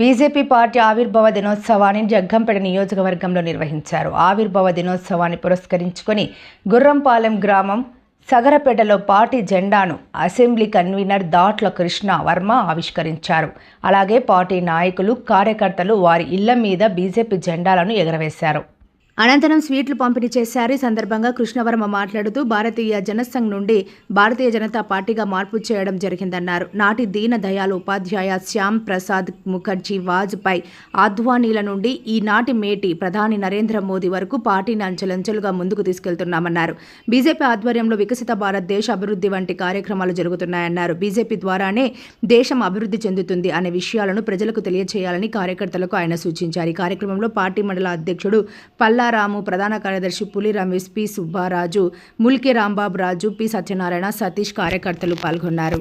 BJP party ఆవిర్భావ దినోత్సవాన్ని జగ్గంపేట నియోజకవర్గంలో నిర్వహించారు. ఆవిర్భావ దినోత్సవాన్ని పురస్కరించుకొని గుర్రంపాలెం గ్రామం సగరపేటలో పార్టీ జెండాను అసెంబ్లీ కన్వీనర్ దాట్ల కృష్ణ వర్మ ఆవిష్కరించారు. అలాగే పార్టీ నాయకులు కార్యకర్తలు వారి ఇళ్ళ మీద బీజేపీ జెండాలను ఎగరవేశారు. అనంతరం స్వీట్లు పంపిణీ చేశారు. ఈ సందర్భంగా కృష్ణవర్మ మాట్లాడుతూ భారతీయ జనసంఘ్ నుండి భారతీయ జనతా పార్టీగా మార్పు చేయడం జరిగిందన్నారు. నాటి దీన దయాళ్ ఉపాధ్యాయ శ్యామ్ ప్రసాద్ ముఖర్జీ వాజ్పేయి ఆద్వానీల నుండి ఈనాటి మేటి ప్రధాని నరేంద్ర మోదీ వరకు పార్టీని అంచెలంచెలుగా ముందుకు తీసుకెళ్తున్నామన్నారు. బీజేపీ ఆధ్వర్యంలో వికసిత భారత్ దేశ అభివృద్ధి వంటి కార్యక్రమాలు జరుగుతున్నాయన్నారు. బీజేపీ ద్వారానే దేశం అభివృద్ధి చెందుతుంది అనే విషయాలను ప్రజలకు తెలియజేయాలని కార్యకర్తలకు ఆయన సూచించారు. ఈ కార్యక్రమంలో పార్టీ మండల అధ్యక్షుడు పల్లా పల్లారాము ప్రధాన కార్యదర్శి పులి రమేష్ పి సుబ్బారాజు ముల్కి రాంబాబు రాజు పి సత్యనారాయణ సతీష్ కార్యకర్తలు పాల్గొన్నారు.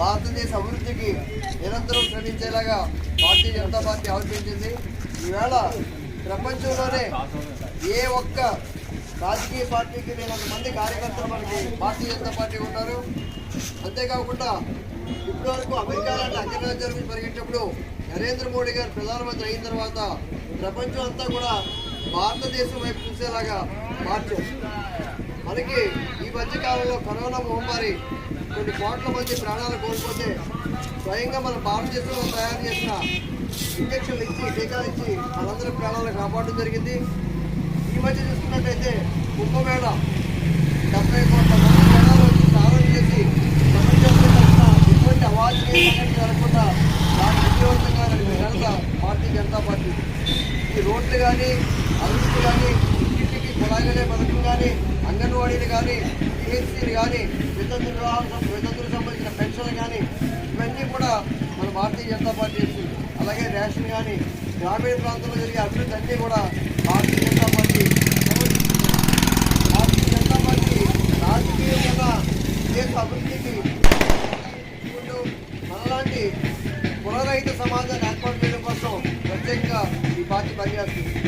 భారతదేశ అభివృద్ధికి నిరంతరం శ్రమించేలాగా భారతీయ జనతా పార్టీ ఆలోచించింది. ఈవేళ ప్రపంచంలోనే ఏ ఒక్క రాజకీయ పార్టీకి లేనంత మంది కార్యకర్తలు మనకి భారతీయ జనతా పార్టీ ఉన్నారు. అంతేకాకుండా ఇప్పటివరకు అమెరికా లాంటి అగ్రరాజ్యాల గురించి పరిగెట్టినప్పుడు నరేంద్ర మోడీ గారు ప్రధానమంత్రి అయిన తర్వాత ప్రపంచం అంతా కూడా భారతదేశం వైపు చూసేలాగా మార్చారు మనకి ఈ మధ్య కాలంలో కరోనా మహమ్మారి కొన్ని కోట్ల మంది ప్రాణాలు కోల్పోతే స్వయంగా మన భారతదేశంలో తయారు చేసిన ఇంజక్షన్లు ఇచ్చి టీకాలు ఇచ్చి మనందరి ప్రాణాలను కాపాడడం జరిగింది. ఈ మధ్య చూసుకున్నట్టయితే కుంభమేళ డెబ్బై కోట్ల రోడ్లు కానీ అభివృద్ధి కానీ ఇంటింటికి కులాగలే పథకం కానీ అంగన్వాడీలు కానీ పిహెచ్సీలు కానీ వితంతుల వితంతులకు సంబంధించిన పెన్షన్లు కానీ ఇవన్నీ కూడా మన భారతీయ జనతా పార్టీ చేస్తుంది అలాగే రేషన్ కానీ గ్రామీణ ప్రాంతంలో జరిగే అభివృద్ధి అన్నీ కూడా భారతీయ జనతా పార్టీ భారతీయ జనతా పార్టీ రాజకీయంగా దేశ అభివృద్ధికి మనలాంటి పునరహిత సమాజాన్ని Vergessen.